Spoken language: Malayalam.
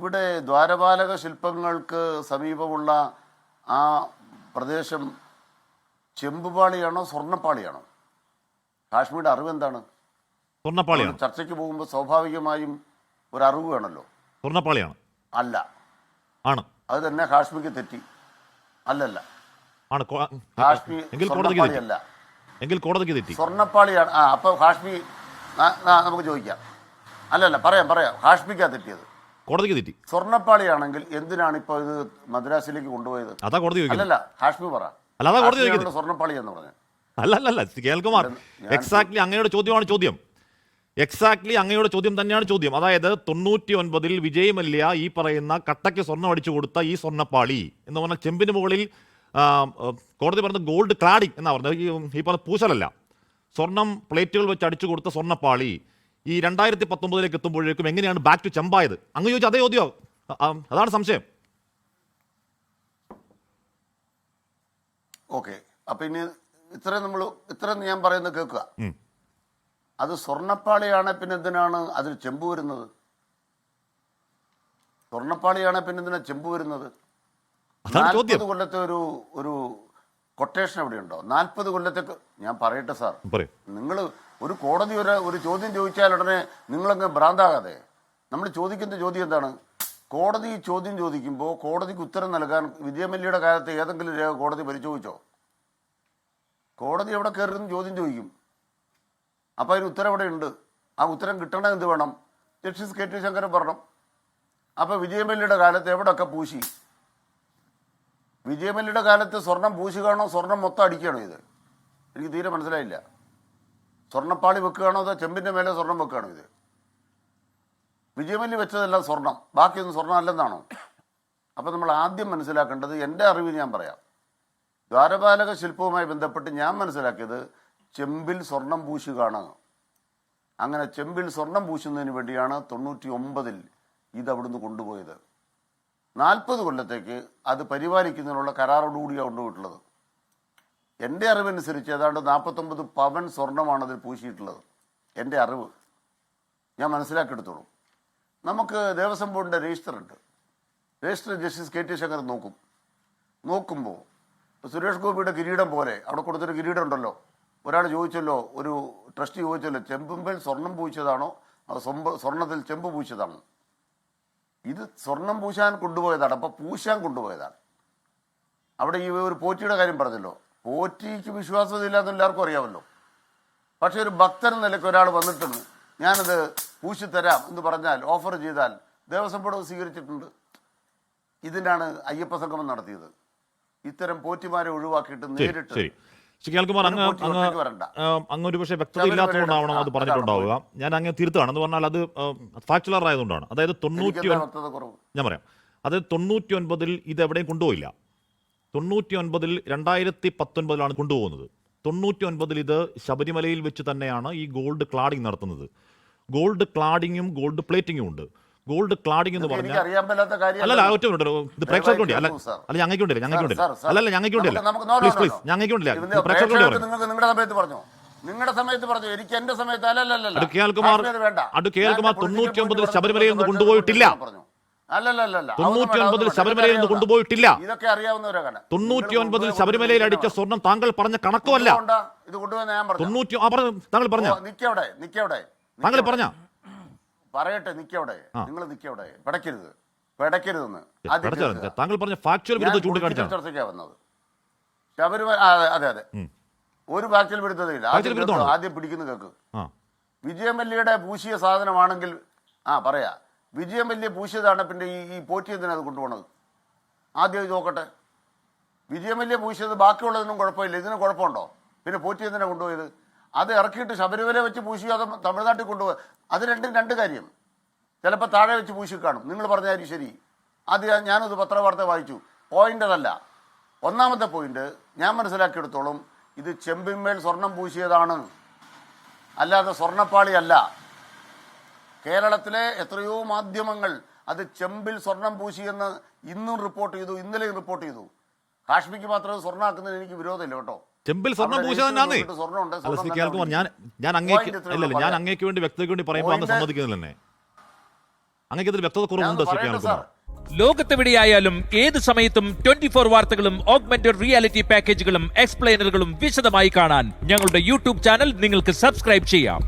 ഇവിടെ ദ്വാരപാലക ശില്പങ്ങൾക്ക് സമീപമുള്ള ആ പ്രദേശം ചെമ്പുപാളിയാണോ സ്വർണപ്പാളിയാണോ? കാശ്മീരുടെ അറിവ് എന്താണ്? സ്വർണപ്പാളിയാണ്? ചർച്ചയ്ക്ക് പോകുമ്പോൾ സ്വാഭാവികമായും ഒരു അറിവ് വേണമല്ലോ. സ്വർണപ്പാളിയാണ്? അല്ല. ആണ്. അത് തന്നെ കാശ്മീർക്ക് തെറ്റി. അല്ലല്ല. ആണ്. കാശ്മീർ എങ്കിൽ കോടതിക്ക് തെറ്റി. സ്വർണപ്പാളിയല്ല. എങ്കിൽ കോടതിക്ക് തെറ്റി. സ്വർണപ്പാളിയാണ്. ആ അപ്പോൾ കാശ്മീർ നമുക്ക് ചോദിക്കാം. അല്ലല്ല പറയാം പറയാം. കാശ്മീർക്കാ തെറ്റിയത്. കോടതിക്ക് തെറ്റി. സ്വർണപ്പാളിയാണെങ്കിൽ എന്തിനാണ് ഇപ്പോൾ ഇത് മദ്രാസിലേക്ക് കൊണ്ടുപോയത്? അതാ കോടതി അല്ലല്ല പറ. അല്ല, അതാ കോടതി കാശ്മീരാണല്ലോ ചോദിക്കുന്നത്. സ്വർണപ്പാളി എന്ന് പറഞ്ഞു അല്ല അല്ല അല്ല കേൾക്കുമാർ എക്സാക്ട്ലി അങ്ങയുടെ ചോദ്യമാണ് ചോദ്യം. എക്സാക്ട്ലി അങ്ങയുടെ ചോദ്യം തന്നെയാണ് ചോദ്യം. അതായത് തൊണ്ണൂറ്റി ഒൻപതിൽ വിജയ് മല്യ ഈ പറയുന്ന കട്ടയ്ക്ക് സ്വർണം അടിച്ചു കൊടുത്ത ഈ സ്വർണപ്പാളി എന്ന് പറഞ്ഞാൽ ചെമ്പിന് മുകളിൽ കോടതി പറഞ്ഞത് ഗോൾഡ് ക്ലാഡിങ് എന്നാ പറഞ്ഞത്. ഈ പറഞ്ഞ പൂശലല്ല. സ്വർണം പ്ലേറ്റുകൾ വെച്ച് അടിച്ചു കൊടുത്ത സ്വർണപ്പാളി. ഈ രണ്ടായിരത്തി പത്തൊമ്പതിലേക്ക് എത്തുമ്പോഴേക്കും എങ്ങനെയാണ് ബാക്ക് ടു ചെമ്പായത്? അങ്ങ് ചോദിച്ചു അതേ ചോദ്യമോ ആ, അതാണ് സംശയം. ഓക്കെ. അപ്പൊ ഇനി ഇത്രയും നമ്മൾ ഇത്രയും ഞാൻ പറയുന്നത് കേൾക്കുക. അത് സ്വർണപ്പാളിയാണ് പിന്നെ എന്തിനാണ് അതിൽ ചെമ്പ് വരുന്നത്? സ്വർണപ്പാളിയാണ് പിന്നെ എന്തിനാ ചെമ്പ് വരുന്നത്? ചോദ്യം. നാൽപ്പത് കൊല്ലത്തെ ഒരു ഒരു കൊട്ടേഷൻ എവിടെയുണ്ടോ? നാൽപ്പത് കൊല്ലത്തെ ഞാൻ പറയട്ടെ സാർ. നിങ്ങൾ ഒരു കോടതി ഒരു ഒരു ചോദ്യം ചോദിച്ചാൽ ഉടനെ നിങ്ങളങ്ങ് ഭ്രാന്താകാതെ. നമ്മൾ ചോദിക്കുന്ന ചോദ്യം എന്താണ്? കോടതി ചോദ്യം ചോദിക്കുമ്പോൾ കോടതിക്ക് ഉത്തരം നൽകാൻ വിജയമല്യയുടെ കാലത്ത് ഏതെങ്കിലും രേഖ കോടതി പരിശോധിച്ചോ? കോടതി എവിടെ കയറുന്ന ചോദ്യം ചോദിക്കും? അപ്പോൾ അതിന് ഉത്തരം ഇവിടെ ഉണ്ട്? ആ ഉത്തരം കിട്ടണം എന്ത് വേണം? ജസ്റ്റിസ് കെ ടി ശങ്കരൻ പറഞ്ഞു. അപ്പോൾ വിജയമല്യയുടെ കാലത്ത് എവിടെയൊക്കെ പൂശി? വിജയമല്യയുടെ കാലത്ത് സ്വർണം പൂശുകയാണോ? സ്വർണം മൊത്തം അടിക്കുകയാണോ ഇത്? എനിക്ക് തീരെ മനസ്സിലായില്ല. സ്വർണപ്പാളി വെക്കുകയാണോ അതോ ചെമ്പിന്റെ മേലെ സ്വർണം വെക്കുകയാണോ ഇത്? വിജയമല്ലി വെച്ചതെല്ലാം സ്വർണം. ബാക്കിയൊന്നും സ്വർണം അല്ലെന്നാണോ അപ്പം നമ്മൾ ആദ്യം മനസ്സിലാക്കേണ്ടത് എന്റെ അറിവ് ഞാൻ പറയാം. ദ്വാരപാലക ശില്പവുമായി ബന്ധപ്പെട്ട് ഞാൻ മനസ്സിലാക്കിയത് ചെമ്പിൽ സ്വർണം പൂശുകയാണ്. അങ്ങനെ ചെമ്പിൽ സ്വർണം പൂശുന്നതിന് വേണ്ടിയാണ് തൊണ്ണൂറ്റി ഒമ്പതിൽ ഇത് അവിടുന്ന് കൊണ്ടുപോയത്. നാൽപ്പത് കൊല്ലത്തേക്ക് അത് പരിപാലിക്കുന്നതിനുള്ള കരാറോടുകൂടിയാണ് കൊണ്ടുപോയിട്ടുള്ളത്. എന്റെ അറിവനുസരിച്ച് ഏതാണ്ട് നാൽപ്പത്തൊമ്പത് പവൻ സ്വർണമാണ് അതിൽ പൂശിയിട്ടുള്ളത്. എന്റെ അറിവ്. ഞാൻ മനസ്സിലാക്കിയെടുത്തോളൂ. നമുക്ക് ദേവസ്വം ബോർഡിന്റെ രജിസ്റ്റർ ഉണ്ട്. Register justice K T Shankar നോക്കും. നോക്കുമ്പോൾ സുരേഷ് ഗോപിയുടെ കിരീടം പോലെ അവിടെ കൊടുത്തൊരു കിരീടം ഉണ്ടല്ലോ. ഒരാൾ ചോദിച്ചല്ലോ ഒരു ട്രസ്റ്റ് ചോദിച്ചല്ലോ ചെമ്പുമ്പൽ സ്വർണം പൂശിച്ചതാണോ? അതോ സ്വമ്പ സ്വർണത്തിൽ ചെമ്പ് പൂശിച്ചതാണോ? ഇത് സ്വർണം പൂശാൻ കൊണ്ടുപോയതാണ്. അപ്പോൾ പൂശാൻ കൊണ്ടുപോയതാണ്. അവിടെ ഈ ഒരു പോറ്റിയുടെ കാര്യം പറഞ്ഞല്ലോ. പോറ്റിക്ക് വിശ്വാസമില്ലാത്ത എല്ലാവർക്കും അറിയാമല്ലോ. പക്ഷെ ഒരു ഭക്തൻ നിലയ്ക്ക് ഒരാൾ വന്നിട്ടുണ്ട് ഞാനത് പൂശിത്തരാം എന്ന് പറഞ്ഞാൽ ഓഫർ ചെയ്താൽ ദേവസ്വം ബോർഡ് സ്വീകരിച്ചിട്ടുണ്ട്. ഇതിനാണ് അയ്യപ്പ സംഗമം നടത്തിയത്. ഇത്തരം പോറ്റിമാരെ ഒഴിവാക്കിയിട്ട് നേരിട്ട് ശരി. കേൾക്കുമാർ അങ്ങ് അങ്ങ് അങ്ങ് ഒരു പക്ഷേ വ്യക്തത ഇല്ലാത്തതുകൊണ്ടാവണം അത് പറഞ്ഞിട്ടുണ്ടാവുക. ഞാൻ അങ്ങ് തിരുത്താണ് എന്ന് പറഞ്ഞാൽ അത് ഫാക്ചുലർ ആയതുകൊണ്ടാണ്. അതായത് തൊണ്ണൂറ്റി ഞാൻ പറയാം. അതായത് തൊണ്ണൂറ്റി ഒൻപതിൽ ഇത് എവിടെയും കൊണ്ടുപോയില്ല. തൊണ്ണൂറ്റി ഒൻപതിൽ രണ്ടായിരത്തി പത്തൊൻപതിലാണ് കൊണ്ടുപോകുന്നത്. തൊണ്ണൂറ്റി ഒൻപതിൽ ഇത് ശബരിമലയിൽ വെച്ച് തന്നെയാണ് ഈ ഗോൾഡ് ക്ലാഡിംഗ് നടത്തുന്നത്. ഗോൾഡ് ക്ലാഡിങ്ങും ഗോൾഡ് പ്ലേറ്റിങ്ങും ഉണ്ട്. ഗോൾഡ് ക്ലാഡിംഗ് എന്ന് പറഞ്ഞാൽ അല്ലല്ല ഒറ്റ മിനിറ്റ്. ഇത് പ്രേക്ഷകർക്ക് വേണ്ടി അല്ല അല്ല ഞങ്ങൾക്ക് വേണ്ടിയില്ല ഞങ്ങൾക്ക് സാർ. അല്ലല്ല ഞങ്ങൾക്ക് നമുക്ക് പ്ലീസ് പ്ലീസ്. ഞങ്ങൾക്ക് ഇതിന്റെ പ്രേക്ഷകർക്ക് പറഞ്ഞു നിങ്ങളുടെ സമയത്ത് പറഞ്ഞു? നിങ്ങളുടെ സമയത്ത് പറഞ്ഞു? എനിക്ക് എന്റെ സമയത്ത് അല്ലല്ലല്ല അടു കെ. എൽകുമാർ അടു കെ. എൽകുമാർ തൊണ്ണൂറ്റി ഒമ്പതിൽ ശബരിമലയിൽ നിന്ന് കൊണ്ടുപോയിട്ടില്ല. അല്ലല്ലല്ല തൊണ്ണൂറ്റി ഒൻപതിൽ ശബരിമലയിൽ നിന്ന് കൊണ്ടുപോയിട്ടില്ല. ഇതൊക്കെ അറിയാവുന്നവരാണ് തൊണ്ണൂറ്റി ഒൻപതിൽ ശബരിമലയിൽ അടിച്ച സ്വർണം താങ്കൾ പറഞ്ഞ കണക്കുമല്ല. ഇത് കൊണ്ടുവന്ന ഞാൻ തൊണ്ണൂറ്റി താങ്കൾ പറഞ്ഞ? നിക്കവിടെ നിക്കവിടെ. താങ്കൾ പറഞ്ഞ? പറയട്ടെ നിക്കവിടെ. നിങ്ങൾ നിക്കവിടെ. പിടയ്ക്കരുത് പിടയ്ക്കരുതെന്ന് താങ്കൾ പറഞ്ഞ ഫാക്ച്വൽ വിരുദ്ധ ചൂണ്ടിക്കാണിച്ചാണ്? ചർച്ചയ്ക്കാ വന്നത്. ശബരിമല അതെ, അതെ ഒരു ഫാക്ച്വൽ വിരുദ്ധതയില്ല. ആദ്യം പിടിക്കുന്ന കേക്ക് വിജയമല്ലിയുടെ പൂശിയ സാധനമാണെങ്കിൽ ആ പറയാ. വിജയമല്യ പൂശിയതാണ് പിന്നെ ഈ ഈ പോറ്റി അത് കൊണ്ടുപോകണത് ആദ്യം ഇത് നോക്കട്ടെ. വിജയം വലിയ പൂശിയത് ബാക്കിയുള്ളതിനും കുഴപ്പമില്ല. ഇതിന് കുഴപ്പമുണ്ടോ? പിന്നെ പോറ്റി എന്തിനാ കൊണ്ടുപോയത്? അത് ഇറക്കിയിട്ട് ശബരിമല വെച്ച് പൂശിയോ അത് തമിഴ്നാട്ടിൽ കൊണ്ടുപോയി. അത് രണ്ടും രണ്ട് കാര്യം. ചിലപ്പോൾ താഴെ വെച്ച് പൂശി കാണും. നിങ്ങൾ പറഞ്ഞ കാര്യം ശരി ആദ്യം ഞാനത് പത്രവാർത്ത വായിച്ചു. പോയിന്റ് അതല്ല. ഒന്നാമത്തെ പോയിന്റ് ഞാൻ മനസ്സിലാക്കിയെടുത്തോളം ഇത് ചെമ്പിന്മേൽ സ്വർണം പൂശിയതാണ്. അല്ലാതെ സ്വർണപ്പാളി അല്ല. കേരളത്തിലെ എത്രയോ മാധ്യമങ്ങൾ അത് ചെമ്പിൽ സ്വർണം പൂശിയെന്ന് ഇന്നും റിപ്പോർട്ട് ചെയ്തു ഇന്നലെയും റിപ്പോർട്ട് ചെയ്തു. കാശ്മീർക്ക് മാത്രം സ്വർണാക്കുന്നതിന് സ്വർണമാക്കുന്നതിന് എനിക്ക് വിരോധമില്ല കേട്ടോ. ചെമ്പിൽ പൂശ അല്ല സ്വർണം ശ്രീ തന്നെ കേൾക്കുമാർ അവിടെ ഞാൻ ഞാൻ അങ്ങേക്ക് ഉള്ളൂ ഞാൻ. അങ്ങേക്ക് വേണ്ടി വ്യക്തിക്ക് വേണ്ടി പറയുമ്പോൾ അങ്ങ് Point- സമ്മതിക്കുന്നില്ല എന്നെ അങ്ങേക്ക് ഇതിൽ വ്യക്തത കുറവുണ്ടോ ശ്രീ പറയട്ടെ കേൾക്കുമാർ ലോകത്തെവിടെയായാലും ഏത് സമയത്തും ട്വന്റി ഫോർ വാർത്തകളും ഓഗ്മെന്റഡ് റിയാലിറ്റി പാക്കേജുകളും എക്സ്പ്ലെയിനറുകളും വിശദമായി കാണാൻ ഞങ്ങളുടെ യൂട്യൂബ് ചാനൽ നിങ്ങൾക്ക് സബ്സ്ക്രൈബ് ചെയ്യാം.